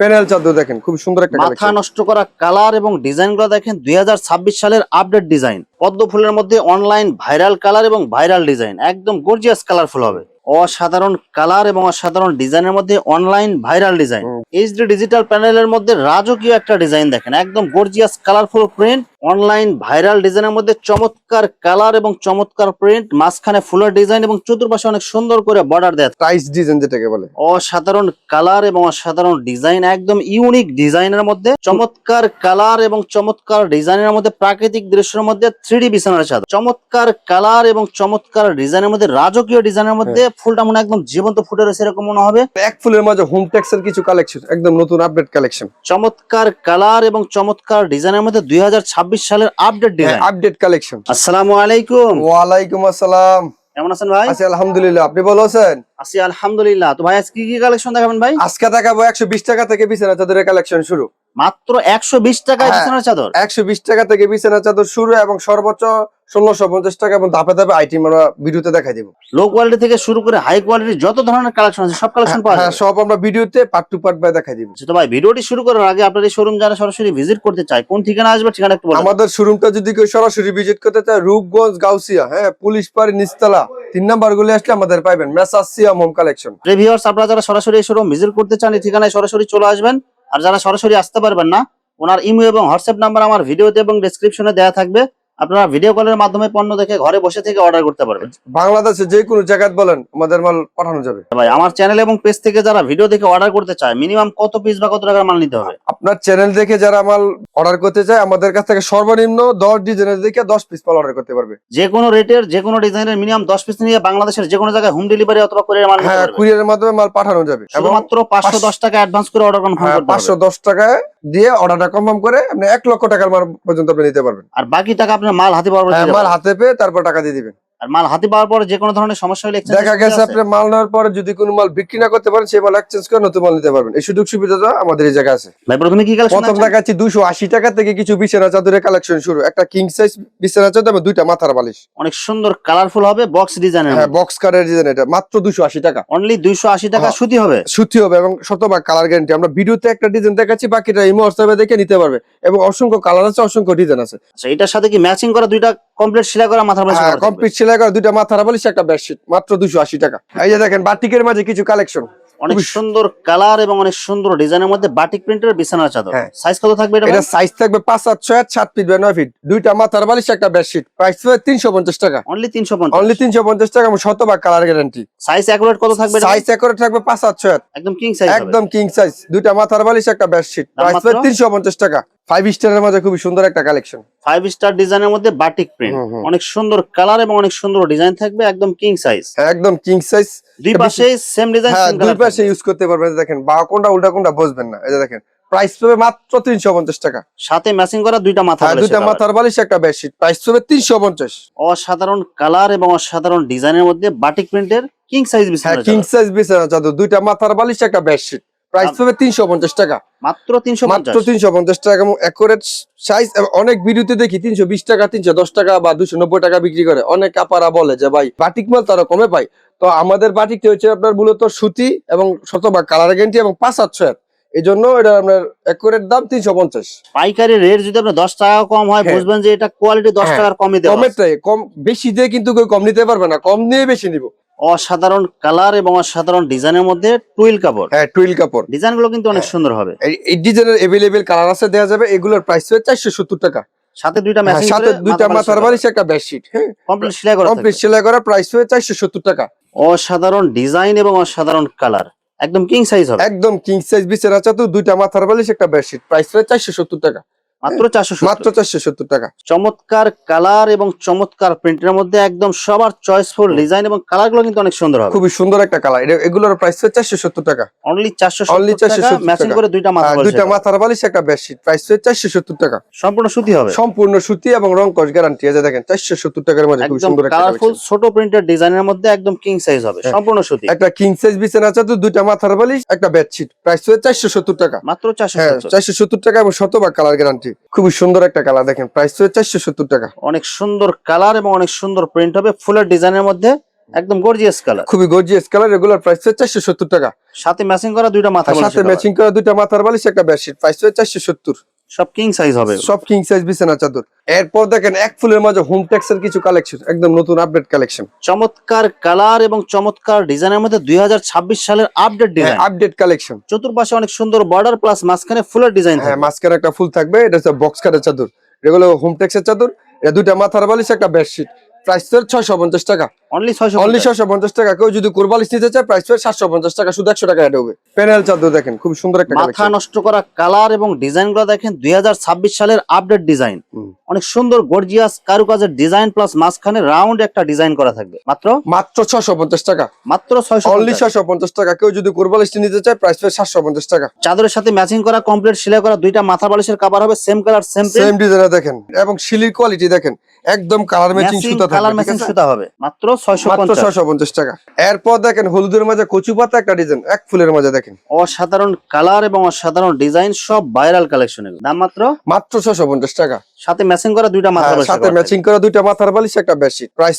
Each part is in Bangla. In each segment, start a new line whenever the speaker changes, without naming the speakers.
প্যানেল চাদর দেখেন খুব সুন্দর একটা
মাথা নষ্ট করা কালার এবং ডিজাইনগুলো দেখেন দুই হাজার ছাব্বিশ সালের আপডেট ডিজাইন পদ্ম ফুলের মধ্যে অনলাইন ভাইরাল কালার এবং ভাইরাল ডিজাইন একদম গর্জিয়াস কালারফুল হবে। অসাধারণ কালার এবং অসাধারণ ডিজাইনের মধ্যে online viral design
H
HD digital প্যানেলের মধ্যে রাজকীয় একটা ডিজাইন দেখেন। একদম gorgeous colourful print online viral ডিজাইনের মধ্যে চমৎকার কালার এবং চমৎকার প্রিন্ট মাঝখানে ফুলের ডিজাইন এবং চতুর্পাশে অনেক সুন্দর করে বর্ডার দেয়
টাইস ডিজাইন যেটাকে বলে।
অসাধারণ কালার এবং অসাধারণ ডিজাইন একদম ইউনিক ডিজাইনের মধ্যে চমৎকার কালার এবং চমৎকার ডিজাইনের মধ্যে প্রাকৃতিক দৃশ্যের মধ্যে থ্রি বিছানার চাদর চমৎকার কালার এবং চমৎকার ডিজাইনের মধ্যে রাজকীয় ডিজাইনের মধ্যে ফুলটা মনে হয় একদম জীবন্ত ফুটে রয়েছে এরকম মনে হবে।
এক ফুলের মাঝে হোম টেক্স এর কিছু কালেকশন একদম নতুন আপডেট কালেকশন
চমৎকার কালার এবং চমৎকার ডিজাইনের মধ্যে দুই হাজার ছাব্বিশ সালের আপডেট ডিজাইন
আপডেট কালেকশন
আসসালামু আলাইকুম।
ওয়ালাইকুম আসসালাম।
কেমন আছেন ভাই?
আছি আলহামদুলিল্লাহ। আপনি ভালো আছেন?
আছি আলহামদুলিল্লাহ। তো ভাই আজকে কি কি কালেকশন দেখাবেন ভাই?
আজকে দেখাবো একশো বিশ টাকা থেকে বিছানা চাদরের কালেকশন শুরু।
মাত্র একশো বিশ টাকায় বিছানা চাদর?
একশো বিশ টাকা থেকে বিছানা চাদর শুরু এবং সর্বোচ্চ ষোলোশো পঞ্চাশ টাকা এবং ধাপে ধাপে আইটেম আমরা ভিডিওতে দেখাই দিব।
লো কোয়ালিটি থেকে শুরু করে হাই কোয়ালিটির যত ধরনের কালেকশন আছে সব কালেকশন পাওয়া
হ্যাঁ
যাবে।
সব আমরা ভিডিওতে পার্ট টু পার্ট বাই দেখাই দিব।
আচ্ছা, তো ভাই ভিডিওটি শুরু করার আগে আপনার এই শোরুম যারা সরাসরি ভিজিট করতে চায় কোন ঠিকানা আসবে ঠিকানা একটু
আমাদের শোরুমটা যদি কেউ সরাসরি ভিজিট করতে চায় রূপগঞ্জ গাউসিয়া হ্যাঁ পুলিশ পাড়ি নিচতলা তিন নাম্বার গুলি আসলে আমাদের পাইবেন মেসাস সিয়াম হোম কালেকশন
প্রিভিউয়ার্স আপনারা যারা সরাসরি এই শোরুম ভিজিট করতে চান এই ঠিকানায় সরাসরি চলে আসবেন। আর যারা সরাসরি আসতে পারবেন না ওনার ইমেল এবং হোয়াটসঅ্যাপ নাম্বার আমার ভিডিওতে এবং ডেসক্রিপশনে দেওয়া থাকবে। আপনারা ভিডিও কলের মাধ্যমে পণ্য দেখে ঘরে বসে থেকে অর্ডার করতে পারবেন।
বাংলাদেশে যে কোনো জায়গায় বলেন আমাদের মাল পাঠানো যাবে।
ভাই আমার চ্যানেল এবং পেজ থেকে যারা ভিডিও দেখে অর্ডার করতে চায় মিনিমাম কত পিস বা কত টাকার মাল নিতে হবে?
আপনার চ্যানেল দেখে যারা মাল অর্ডার করতে চায় আমাদের কাছ থেকে সর্বনিম্ন দশ ডিজাইনের দেখে দশ পিস মাল অর্ডার করতে পারবে।
যে কোনো রেটের যে কোনো ডিজাইনের মিনিমাম দশ পিস নিয়ে বাংলাদেশের যে কোনো জায়গায় হোম ডেলিভারি অথবা করে মাল
হ্যাঁ। কুরিয়ারের মাধ্যমে মাল পাঠানো যাবে। এবং
শুধুমাত্র পাঁচশো দশ টাকা অ্যাডভান্স করে অর্ডার কনফার্ম
হ্যাঁ,
করতে
পাঁচশো
হবে
দশ টাকায় দিয়ে অর্ডারটা কনফার্ম করে আপনি এক লক্ষ টাকার মাল পর্যন্ত আপনি নিতে পারবেন।
আর বাকি টাকা আপনার মাল হাতে পাওয়ার
হ্যাঁ, মাল হাতে পেয়ে তারপর টাকা দিয়ে দিবেন।
আর মাল হাতে পাওয়ার পর যে কোনো ধরনের সমস্যা হলে
দেখা গেছে আপনি মাল নেওয়ার পরে যদি কোনো মাল বিক্রি না করতে পারেন সেই মাল এক্সচেঞ্জ করে নতুন মাল নিতে পারবেন। এই সুযোগ সুবিধাটা আমাদের এই জায়গায় আছে।
ভাই প্রথমে কি কালেকশন
প্রথম দেখাচ্ছি দুশো আশি টাকা থেকে কিছু বিছানা চাদরের কালেকশন শুরু। একটা কিং সাইজ বিছানা চাদর এবং দুইটা মাথার বালিশ।
অনেক সুন্দর কালারফুল হবে বক্স ডিজাইনের
হ্যাঁ বক্স কারের ডিজাইন এটা। মাত্র দুশো আশি টাকা।
অনলি দুইশো আশি টাকা
হ্যাঁ।
সুতি হবে?
সুতি হবে এবং শতভাগ কালার গ্যারান্টি আমরা ভিডিওতে একটা ডিজাইন দেখাচ্ছি বাকিটা ইমো হোয়াটসঅ্যাপে দেখে নিতে পারবে। এবং অসংখ্য কালার আছে অসংখ্য ডিজাইন আছে।
আচ্ছা এটার সাথে কি ম্যাচিং করা দুইটা কমপ্লিট সেলাই করা মাথার বালিশ থাকবে?
কমপ্লিট সেলাই করা দুইটা মাথার বালিশ একটা বেডশিট মাত্র দুশো আশি টাকা। এই যে দেখেন বাটিকের মাঝে কিছু কালেকশন
অনেক সুন্দর কালার এবং অনেক সুন্দর ডিজাইনের মধ্যে বাটিক প্রিন্টের বিছানার চাদর।
হ্যাঁ।
সাইজ কত থাকবে এটা
সাইজ থাকবে পাঁচ আট ছয় আট সাত ফিট বা নয় ফিট দুইটা মাথার বালিশ একটা বেডশিট প্রাইস হবে তিনশো পঞ্চাশ টাকা।
অনলি তিনশো পঞ্চাশ।
অনলি তিনশো পঞ্চাশ টাকা এবং শতভাগ কালার গ্যারান্টি
সাইজ অ্যাকুরেট কত থাকবে
সাইজ করে থাকবে পাঁচ ছয়
একদম কিং সাইজ
একদম কিং সাইজ দুইটা মাথার বালিশ একটা বেডশিট প্রাইস হবে? তিনশো পঞ্চাশ টাকা। ফাইভ স্টারের মাঝে খুবই সুন্দর একটা কালেকশন
ফাইভ স্টার ডিজাইনের মধ্যে বাটিক প্রিন্ট। অনেক সুন্দর কালার এবং অনেক সুন্দর ডিজাইন থাকবে একদম কিং সাইজ
একদম কিং সাইজ
দুই পাশে সেম ডিজাইন
হ্যাঁ দুই পাশে ইউজ করতে পারবেন। দেখেন বা কোনটা উল্টা কোনটা বুঝবেন না। এই যে দেখেন প্রাইস পাবে মাত্র তিনশো পঞ্চাশ টাকা।
সাথে ম্যাচিং করা দুইটা মাথা
হ্যাঁ দুইটা মাথার বালিশ একটা বেডশিট প্রাইস পাবে তিনশো পঞ্চাশ।
অসাধারণ কালার এবং অসাধারণ ডিজাইনের মধ্যে বাটিক প্রিন্টের কিং সাইজ
হ্যাঁ
বিছানা
কিং সাইজ বিছানা চাদর দুইটা মাথার বালিশ একটা বেডশিট প্রাইস পাবে তিনশো পঞ্চাশ টাকা।
মাত্র তিনশো
মাত্র তিনশো পঞ্চাশ টাকা এবং অ্যাকুরেট সাইজ অনেক ভিডিওতে দেখি তিনশো বিশ টাকা তিনশো দশ টাকা বা দুশো নব্বই টাকা বিক্রি করে। অনেক কাপারা বলে যে ভাই বাটিক মাল তারা কমে পায় তো আমাদের বাটিকটা হচ্ছে আপনার মূলত সুতি এবং শতভাগ কালার গ্যারান্টি এবং পাঁচ আট ছয় এই জন্য এটা আপনার অ্যাকুরেট দাম তিনশো পঞ্চাশ।
পাইকারি রেট যদি আপনার দশ টাকা কম হয়
হ্যাঁ।
বুঝবেন যে এটা কোয়ালিটি দশ
হ্যাঁ।
টাকার কমই দেওয়া।
কমেরটাই কম বেশি দিয়ে কিন্তু কেউ কম নিতে পারবে না কম নিয়ে বেশি নিব।
অসাধারণ কালার এবং অসাধারণ ডিজাইনের মধ্যে টুইল কাপড়।
হ্যাঁ টুইল কাপড়।
ডিজাইনগুলো কিন্তু অনেক
হ্যাঁ।
সুন্দর হবে।
এই- ডিজাইনের এভেলেবেল কালার আছে দেওয়া যাবে। এগুলোর প্রাইস চারশো সত্তর টাকা।
সাথে দুইটা ম্যাচিং
সাথে দুইটা মাথার বালিশ একটা বেডশিট হ্যাঁ।
কমপ্লিট সেলাই করা
কমপ্লিট সেলাই করা প্রাইস চারশো সত্তর টাকা।
অসাধারণ ডিজাইন এবং অসাধারণ কালার। একদম কিং সাইজ হবে।
একদম কিং সাইজ বিছানা চাদর দুইটা মাথার বালিশ একটা বেডশিট প্রাইস চারশো সত্তর টাকা।
মাত্র চারশো
মাত্র চারশো সত্তর টাকা।
চমৎকার কালার এবং চমৎকার প্রিন্টের মধ্যে একদম সবার চয়েসফুল ডিজাইন এবং কালারগুলো কিন্তু অনেক সুন্দর হবে।
খুবই সুন্দর একটা কালার। এগুলোর প্রাইস হচ্ছে চারশো সত্তর টাকা।
অনলি চারশো টাকা
470
ম্যাচিং করে দুইটা মাথা
দুইটা মাথার বালিশ একটা বেডশিট প্রাইস হচ্ছে চারশো সত্তর টাকা।
সম্পূর্ণ সুতি হবে।
সম্পূর্ণ সুতি এবং রং কস গ্যারান্টি আছে দেখেন চারশো সত্তর টাকার মধ্যে খুব সুন্দর
কালারফুল। ছোট প্রিন্টের ডিজাইনের মধ্যে একদম কিং সাইজ হবে।
হ্যাঁ।
সম্পূর্ণ সুতি।
একটা কিং সাইজ বিছানা চাদর দুইটা মাথার বালিশ একটা বেডশিট প্রাইস হচ্ছে চারশো সত্তর টাকা।
মাত্র চারশো
হ্যাঁ চারশো সত্তর টাকা এবং শতভাগ কালার গ্যারান্টি খুবই সুন্দর একটা কালার দেখেন। প্রাইস তো চারশো সত্তর টাকা।
অনেক সুন্দর কালার এবং অনেক সুন্দর প্রিন্ট হবে। ফুলের ডিজাইনের মধ্যে একদম গর্জিয়াস কালার।
খুবই গর্জিয়াস কালার রেগুলার প্রাইস হচ্ছে চারশো সত্তর টাকা।
সাথে ম্যাচিং করা দুইটা মাথা
সাথে ম্যাচিং করা দুইটা মাথার বালিশ একটা বেডশিট প্রাইস হচ্ছে চারশো সত্তর।
সব কিং সাইজ হবে।
সব কিং সাইজ বিছানা চাদর। এরপর দেখেন এক ফুলের মাঝে হোম এর কিছু কালেকশন একদম নতুন আপডেট কালেকশন
চমৎকার কালার এবং চমৎকার ডিজাইনের মধ্যে দুই হাজার ছাব্বিশ সালের আপডেট ডিজাইন
আপডেট কালেকশন
চতুর্পাশে অনেক সুন্দর বর্ডার প্লাস মাঝখানে ফুলের ডিজাইন
হ্যাঁ মাঝখানে একটা ফুল থাকবে এটা হচ্ছে বক্স কাটের চাদর। এগুলো হোম টেক্সের চাদর এটা দুইটা মাথার বালিশ একটা বেডশিট প্রাইস ছয়শো পঞ্চাশ টাকা।
অনলি ছয়শো
অনলি ছয়শো পঞ্চাশ টাকা। কেউ যদি কোরবালিশ নিতে চায় প্রাইস সাতশো পঞ্চাশ টাকা শুধু একশো টাকা হবে। প্যানেল চাদর দেখেন খুব সুন্দর একটা
মাথা নষ্ট করা কালার এবং ডিজাইনগুলো দেখেন দুই সালের আপডেট ডিজাইন অনেক সুন্দর গর্জিয়াস কারুকাজের ডিজাইন প্লাস মাঝখানে রাউন্ড একটা ডিজাইন করা থাকবে। মাত্র?
মাত্র ছশো পঞ্চাশ টাকা।
মাত্র ছয়শো
অনলি ছশো পঞ্চাশ টাকা। কেউ যদি কোরবালিশ নিতে চায় প্রাইস সাতশো পঞ্চাশ টাকা।
চাদরের সাথে ম্যাচিং করা কমপ্লিট সেলাই করা দুইটা মাথা বালিশের কাবার হবে সেম কালার সেম
সেম ডিজাইনে দেখেন। এবং শিলির কোয়ালিটি দেখেন একদম কালার ম্যাচিং সুতা
কালার ম্যাচিং সুতা হবে। মাত্র ছয়শো
মাত্র ছশো পঞ্চাশ টাকা। এরপর দেখেন হলুদের মাঝে কচু পাতা একটা ডিজাইন এক ফুলের মাঝে দেখেন।
অসাধারণ কালার এবং অসাধারণ ডিজাইন সব ভাইরাল কালেকশন এগুলো। দাম মাত্র?
মাত্র ছশো পঞ্চাশ টাকা।
সাথে ম্যাচিং করা দুইটা মাথা
হ্যাঁ,
বালিশের
সাথে ম্যাচিং করা দুইটা মাথার বালিশ একটা বেডশিট প্রাইস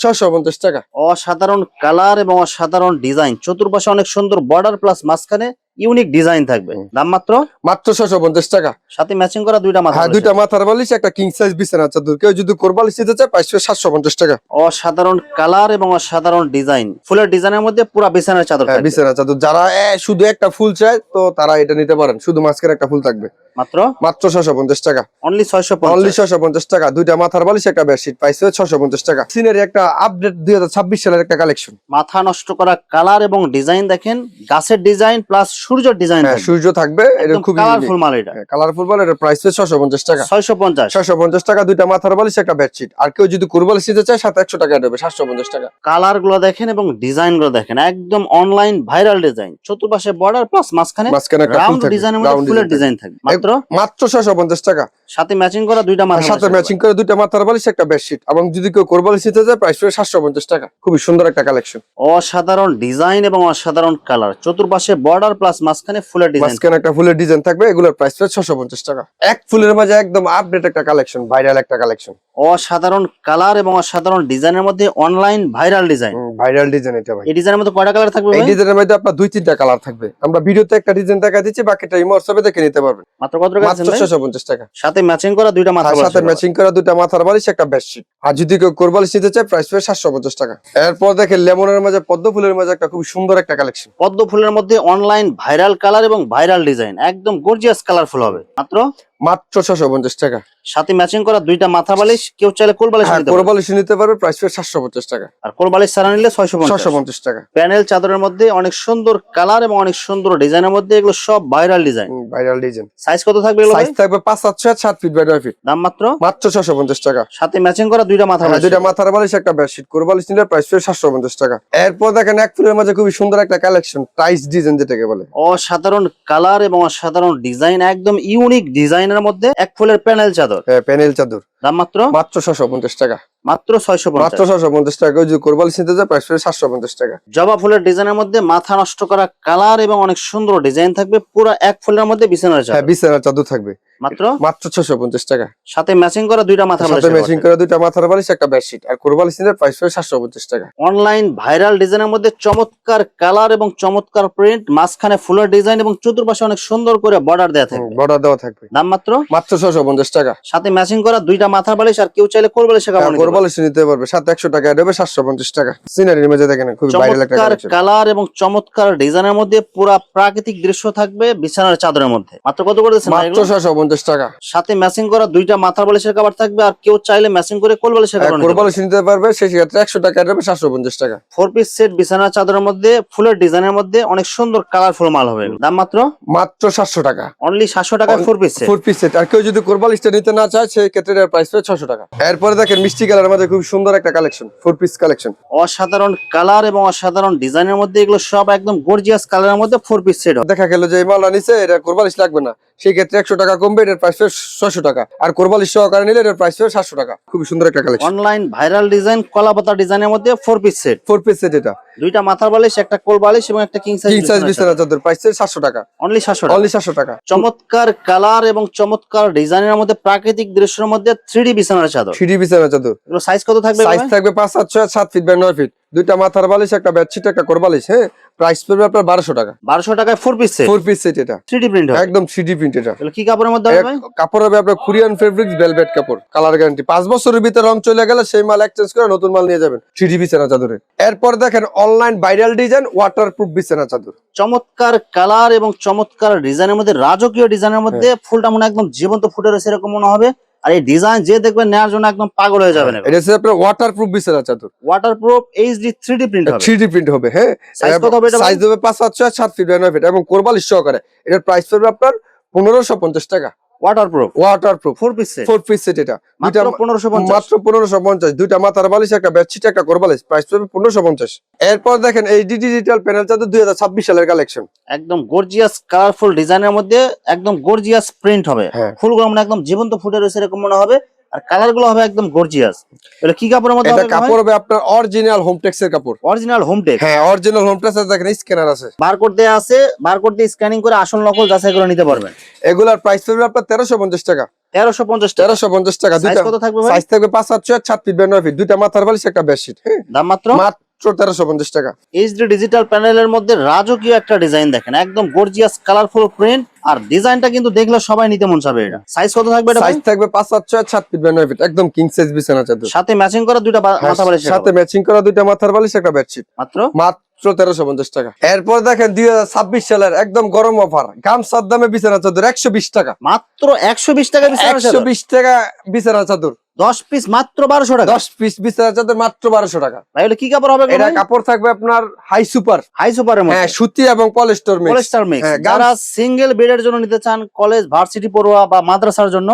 ছশো পঞ্চাশ টাকা।
অসাধারণ কালার এবং অসাধারণ ডিজাইন। চতুর্পাশে অনেক সুন্দর বর্ডার প্লাস মাঝখানে ইউনিক ডিজাইন থাকবে। দাম মাত্র?
মাত্র ছশো পঞ্চাশ টাকা।
সাথে ম্যাচিং করা দুইটা মাথা
হ্যাঁ দুইটা মাথার বালিশ একটা কিং সাইজ বিছানা। চাদর কেউ যদি কোরবালিশ নিতে চায় প্রাইস সাতশো পঞ্চাশ টাকা।
অসাধারণ কালার এবং অসাধারণ ডিজাইন। ফুলের ডিজাইনের মধ্যে পুরো বিছানার চাদর
হ্যাঁ
থাকবে।
বিছানা চাদর। যারা এ, শুধু একটা ফুল চায় তো তারা এটা নিতে পারেন। শুধু মাঝখানে একটা ফুল থাকবে।
মাত্র?
মাত্র ছশো পঞ্চাশ টাকা।
অনলি ছয়শো
অনলি ছশো পঞ্চাশ টাকা। দুইটা মাথার বালিশ একটা বেডশিট প্রাইস ছশো পঞ্চাশ টাকা। সিনারি একটা আপডেট দুই হাজার ছাব্বিশ সালের একটা কালেকশন
মাথা নষ্ট করা কালার এবং ডিজাইন দেখেন। গাছের ডিজাইন প্লাস সূর্যের ডিজাইন
হ্যাঁ সূর্য থাকবে এটা খুবই
কালারফুল মাল এটা।
কালারফুল মাল এটা প্রাইস ছশো পঞ্চাশ টাকা।
ছয়শো পঞ্চাশ।
ছশো পঞ্চাশ টাকা দুইটা মাথার বালিশ একটা বেডশিট আর কেউ যদি কুরবাল সিতে চায় সাত একশো টাকা দেবে সাতশো পঞ্চাশ টাকা।
কালারগুলো দেখেন এবং ডিজাইনগুলো দেখেন একদম অনলাইন ভাইরাল ডিজাইন চতুর্পাশে বর্ডার প্লাস মাঝখানে
মাঝখানে
রাউন্ড ডিজাইনের মধ্যে ফুলের ডিজাইন থাকবে। মাত্র?
মাত্র ছশো পঞ্চাশ টাকা।
সাথে ম্যাচিং করা দুইটা
আর
মাথা
সাথে ম্যাচিং করে দুইটা মাথার বালিশ একটা বেডশিট এবং যদি কেউ কোরবালিশ নিতে চায় প্রাইস পড়ে সাতশো পঞ্চাশ টাকা। খুবই সুন্দর একটা কালেকশন
অসাধারণ ডিজাইন এবং অসাধারণ কালার চতুর্পাশে বর্ডার প্লাস মাঝখানে ফুলের ডিজাইন
মাঝখানে একটা ফুলের ডিজাইন থাকবে এগুলোর প্রাইস পড়ে ছশো পঞ্চাশ টাকা। এক ফুলের মাঝে একদম আপডেট একটা কালেকশন ভাইরাল একটা কালেকশন
অসাধারণ কালার এবং অসাধারণ ডিজাইনের মধ্যে online viral design
viral design এটা ভাই।
এই ডিজাইনের মধ্যে কয়টা কালার থাকবে
এই ডিজাইনের মধ্যে আপনার দুই তিনটা কালার থাকবে। আমরা ভিডিওতে একটা ডিজাইন দেখা দিচ্ছি বাকিটা ইমো হোয়াটসঅ্যাপে দেখে নিতে পারবেন।
মাত্র কত টাকা
মাত্র
আছেন ভাই?
ছশো পঞ্চাশ টাকা।
সাথে ম্যাচিং করা দুইটা মাথা
আর সাথে ম্যাচিং করা দুইটা মাথার বালিশ একটা বেডশিট আর যদি কেউ কোরবালিশ নিতে চায় প্রাইস পড়ে সাতশো পঞ্চাশ টাকা। এরপর দেখেন লেমনের মাঝে পদ্ম ফুলের মাঝে একটা খুব সুন্দর একটা কালেকশন
পদ্ম ফুলের মধ্যে অনলাইন ভাইরাল কালার এবং ভাইরাল ডিজাইন একদম গর্জিয়াস কালারফুল হবে। মাত্র
মাত্র ছশো পঞ্চাশ টাকা।
সাথে ম্যাচিং করা দুইটা মাথা বালিশ কেউ চাইলে কোল বালিশ
হ্যাঁ
নিতে পারবে।
কোরবালিশ নিতে পারবে প্রাইস পড়ে সাতশো পঞ্চাশ টাকা।
আর কোল বালিশ ছাড়া নিলে ছয়শো
ছশো পঞ্চাশ টাকা।
প্যানেল চাদরের মধ্যে অনেক সুন্দর কালার এবং অনেক সুন্দর ডিজাইনের মধ্যে এগুলো সব viral design
viral design
size কত থাকবে
সাইজ থাকবে পাঁচ সাত ছয় সাত ফিট বাই নয় ফিট
দাম মাত্র?
মাত্র ছশো পঞ্চাশ টাকা।
সাথে ম্যাচিং করা দুইটা মাথা
হ্যাঁ,
বালিশ।
দুইটা মাথার বালিশ একটা বেডশিট কোরবালিশ নিলে প্রাইস পড়ে সাতশো পঞ্চাশ টাকা। এরপর দেখেন এক ফুলের মাঝে খুবই সুন্দর একটা কালেকশন টাইস ডিজাইন যেটাকে বলে।
অসাধারণ কালার এবং অসাধারণ ডিজাইন একদম ইউনিক ডিজাইনের মধ্যে এক ফুলের প্যানেল চাদর।
হ্যাঁ, প্যানেল চাদর।
দাম মাত্র?
মাত্র ছশো পঞ্চাশ টাকা।
মাত্র ছয়শো
মাত্র ছশো পঞ্চাশ টাকা। যদি নিতে চায় প্রাইস সাতশো পঞ্চাশ টাকা।
জবা ফুলের ডিজাইনের মধ্যে মাথা নষ্ট করা কালার এবং অনেক সুন্দর ডিজাইন থাকবে। পুরো এক ফুলের মধ্যে বিছানার
হ্যাঁ
চাদর
বিছানার চাদর থাকবে।
মাত্র?
মাত্র ছশো পঞ্চাশ টাকা।
সাথে ম্যাচিং করা দুইটা মাথা
সাথে ম্যাচিং করে দুইটা মাথার বালিশ একটা বেডশিট আর কোরবালিশ নিলে প্রাইস সাতশো পঞ্চাশ টাকা।
অনলাইন ভাইরাল ডিজাইনের মধ্যে চমৎকার কালার এবং চমৎকার প্রিন্ট মাঝখানে ফুলের ডিজাইন এবং চতুর্পাশে অনেক সুন্দর করে বর্ডার দেওয়া থাকবে।
বর্ডার দেওয়া থাকবে।
দাম মাত্র?
মাত্র ছশো পঞ্চাশ টাকা।
সাথে ম্যাচিং করা দুইটা মাথা বালিশ আর কেউ চাইলে কোল বালিশ
হ্যাঁ, কোরবালিশ নিতে পারবে। সাথে একশো টাকা দেবে সাতশো পঞ্চাশ টাকা। সিনারির মধ্যে দেখেন খুবই ভাইরাল একটা
চমৎকার কালার এবং চমৎকার ডিজাইনের মধ্যে পুরা প্রাকৃতিক দৃশ্য থাকবে বিছানার চাদরের মধ্যে। মাত্র কত করে
মাত্র? ছশো পঞ্চাশ টাকা।
সাথে ম্যাচিং করা দুইটা মাথা বালিশের কাবার থাকবে আর কেউ চাইলে ম্যাচিং করে কোল বালিশের
হ্যাঁ,
কাবার নিতে পারবে।
কোরবালিশ নিতে পারবে সেই ক্ষেত্রে একশো টাকা দেবে সাতশো পঞ্চাশ টাকা।
ফোর পিস সেট বিছানার চাদরের মধ্যে ফুলের ডিজাইনের মধ্যে অনেক সুন্দর কালারফুল মাল হবে দাম মাত্র?
মাত্র সাতশো টাকা।
অনলি সাতশো টাকা four piece set
four piece set আর কেউ যদি কোরবালিশটা নিতে না চায় সেই ক্ষেত্রে প্রাইস ছশো টাকা। এরপরে দেখেন মিষ্টি কালার মধ্যে খুব সুন্দর একটা কালেকশন ফোর পিস কালেকশন।
অসাধারণ কালার এবং অসাধারণ ডিজাইনের মধ্যে এগুলো সব একদম গর্জিয়াস কালারের মধ্যে ফোর পিস সেট
দেখা গেল যে এই মালটা নিচে এটা কোরবালিশ লাগবে না। সেই ক্ষেত্রে একশো টাকা কমবে এটার প্রাইস পড়ে ছশো টাকা। আর কোরবালিশ সহকারে নিলে এটার প্রাইস পড়ে সাতশো টাকা। খুবই সুন্দর একটা কালেকশন
অনলাইন ভাইরাল ডিজাইন কলাপাতা ডিজাইনের মধ্যে four piece set
four piece set এটা।
দুইটা মাথার বালিশ একটা কোল বালিশ এবং একটা কিং
কিং সাইজ
সাইজ
বিছানা চাদর। প্রাইস সাতশো টাকা।
অনলি সাতশো
অনলি সাতশো টাকা।
চমৎকার কালার এবং চমৎকার ডিজাইনের মধ্যে প্রাকৃতিক দৃশ্যের মধ্যে থ্রি ডি বিছানার চাদর।
থ্রি বিছানা চাদর।
সাইজ কত থাকবে
সাইজ থাকবে পাঁচ সাত ছয় সাত ফিট বাই নয় ফিট দুইটা মাথার বালিশ একটা বেডশিট একটা কোরবালিশ হ্যাঁ? প্রাইস পড়বে আপনার বারোশো টাকা।
বারোশো টাকায় four piece
four piece set এটা।
থ্রি প্রিন্ট
একদম থ্রি প্রিন্ট এটা।
তাহলে কি কাপড়ের মধ্যে হবে?
কাপড় হবে আপনার কোরিয়ান ফেব্রিক ভেলভেট কাপড় কালার গ্যারান্টি পাঁচ বছরের ভিতরে রং চলে গেলে সেই মাল এক্সচেঞ্জ করে নতুন মাল নিয়ে যাবেন থ্রি বিছানা চাদরে। এরপর দেখেন online viral design waterproof বিছানা চাদর।
চমৎকার কালার এবং চমৎকার ডিজাইনের মধ্যে রাজকীয় ডিজাইনের মধ্যে ফুলটা মনে একদম জীবন্ত ফুটে রয়েছে এরকম মনে হবে। আর এই ডিজাইন যে দেখবেন নেওয়ার জন্য একদম পাগল হয়ে যাবেন
এটা হচ্ছে আপনার ওয়াটারপ্রুফ বিছানা চাদর।
Waterproof HD three D print হবে।
থ্রি ডি প্রিন্ট হবে হ্যাঁ?
সাইজ কত হবে এটা
সাইজ হবে পাঁচ সাতশো আর সাত ফিট 9 ফিট এবং কোরবালিশ সহকারে এটার প্রাইস পড়বে আপনার পনেরোশো পঞ্চাশ টাকা।
Waterproof
waterproof
four piece set
four piece set এটা
মাত্র পনেরোশো পঞ্চাশ।
মাত্র পনেরোশো পঞ্চাশ। দুইটা মাথার বালিশ একটা বেডশিট একটা কোরবালিশ প্রাইস পড়বে পনেরোশো পঞ্চাশ। এরপর দেখেন এই ডিজিটাল প্যানেল চাদর দুই হাজার ছাব্বিশ সালের কালেকশন
একদম গর্জিয়াস কালারফুল ডিজাইনের মধ্যে একদম গর্জিয়াস প্রিন্ট হবে।
হ্যাঁ।
ফুলগুলো মানে একদম জীবন্ত ফুটে রয়েছে এরকম মনে হবে। আর কালারগুলো হবে একদম গর্জিয়াস এটা কি কাপড়ের মধ্যে
এটা কাপড় হবে আপনার অরিজিনাল হোমটেক্স এর কাপড়।
অরিজিনাল হোমটেক্স
হ্যাঁ অরিজিনাল হোমটেক্স এর দেখেন স্ক্যানার আছে।
বারকোড দেয়া আছে বারকোড দিয়ে স্ক্যানিং করে আসল নকল যাচাই করে নিতে পারবেন।
এগুলার প্রাইস পড়বে আপনার তেরোশো পঞ্চাশ টাকা।
তেরোশো পঞ্চাশ টাকা।
তেরোশো পঞ্চাশ টাকা
সাইজ
দুইটা
কত থাকবে
সাইজ থাকবে পাঁচ সাতশো আর সাত ফিট নয় ফিট দুইটা মাথার বালিশ একটা বেডশিট হ্যাঁ।
দাম মাত্র?
মাত্র তেরোশো পঞ্চাশ টাকা।
এইচডি ডিজিটাল প্যানেলের মধ্যে রাজকীয় একটা ডিজাইন দেখেন একদম গর্জিয়াস কালারফুল প্রিন্ট আর ডিজাইনটা কিন্তু দেখলে সবাই নিতে মন চাবে এটা। সাইজ কত থাকবে এটা
সাইজ থাকবে পাঁচ সাতশো আর সাত ফিট নয় ফিট একদম কিং সাইজ বিছানা চাদর।
সাথে ম্যাচিং করা দুইটা বা-
হ্যাঁ,
মাথা বালিশ
সাথে ম্যাচিং করা দুইটা মাথার বালিশ একটা বেডশিট
মাত্র?
মাত্র তেরোশো পঞ্চাশ টাকা। এরপর দেখেন দুই হাজার ছাব্বিশ সালের একদম গরম অফার গামছার দামে বিছানা চাদর একশো বিশ টাকা।
মাত্র একশো বিশ টাকা
একশো বিশ টাকা বিছানা চাদর।
দশ পিস মাত্র বারোশো টাকা।
দশ পিস বিছানা চাদর মাত্র বারোশো টাকা।
ভাই কি কাপড় হবে
এটা কাপড় থাকবে আপনার হাই সুপার
হাই সুপারের
হ্যাঁ সুতি এবং পলিস্টার
পলিস্টার মিক্স যারা সিঙ্গেল বেডের জন্য নিতে চান কলেজ ভার্সিটি পড়ুয়া বা মাদ্রাসার জন্য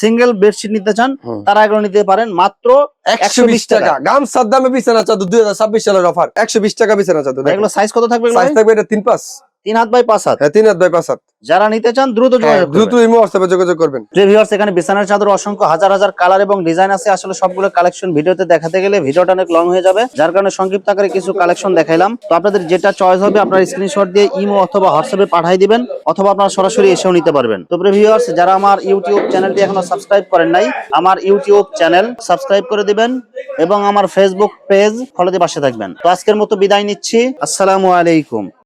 সিঙ্গেল বেডশিট নিতে চান তারা এগুলো নিতে পারেন মাত্র
একশো বিশ টাকা। গামছার দামে বিছানা চাদর দুই হাজার ছাব্বিশ সালের অফার একশো বিশ টাকা বিছানা চাদর
এগুলো সাইজ কত থাকবে
সাইজ থাকবে এটা তিন পাঁচ।
তিন হাত বাই পাঁচ হাত।
হ্যাঁ তিন হাত বাই পাঁচ হাত।
যারা নিতে চান দ্রুত
হ্যাঁ, দ্রুত
দ্রুত
ইমো হোয়াটসঅ্যাপে যোগাযোগ করবেন।
ভিউয়ার্স এখানে বিছানার চাদর অসংখ্য হাজার হাজার কালার এবং ডিজাইন আছে। আসলে সবগুলো কালেকশন ভিডিওতে দেখাতে গেলে ভিডিওটা অনেক লং হয়ে যাবে। যার কারণে সংক্ষিপ্ত আকারে কিছু কালেকশন দেখাইলাম। তো আপনাদের যেটা চয়েস হবে আপনার স্ক্রিনশট দিয়ে ইমো অথবা হোয়াটসঅ্যাপে পাঠিয়ে দিবেন অথবা আপনারা সরাসরি এসেও নিতে পারবেন। তো ভিউয়ার্স যারা আমার ইউটিউব চ্যানেলটি এখনও সাবস্ক্রাইব করেন নাই আমার ইউটিউব চ্যানেল সাবস্ক্রাইব করে দিবেন এবং আমার ফেসবুক পেজ ফলো দিয়ে পাশে থাকবেন। তো আজকের মতো বিদায় নিচ্ছি। আসসালামু আলাইকুম।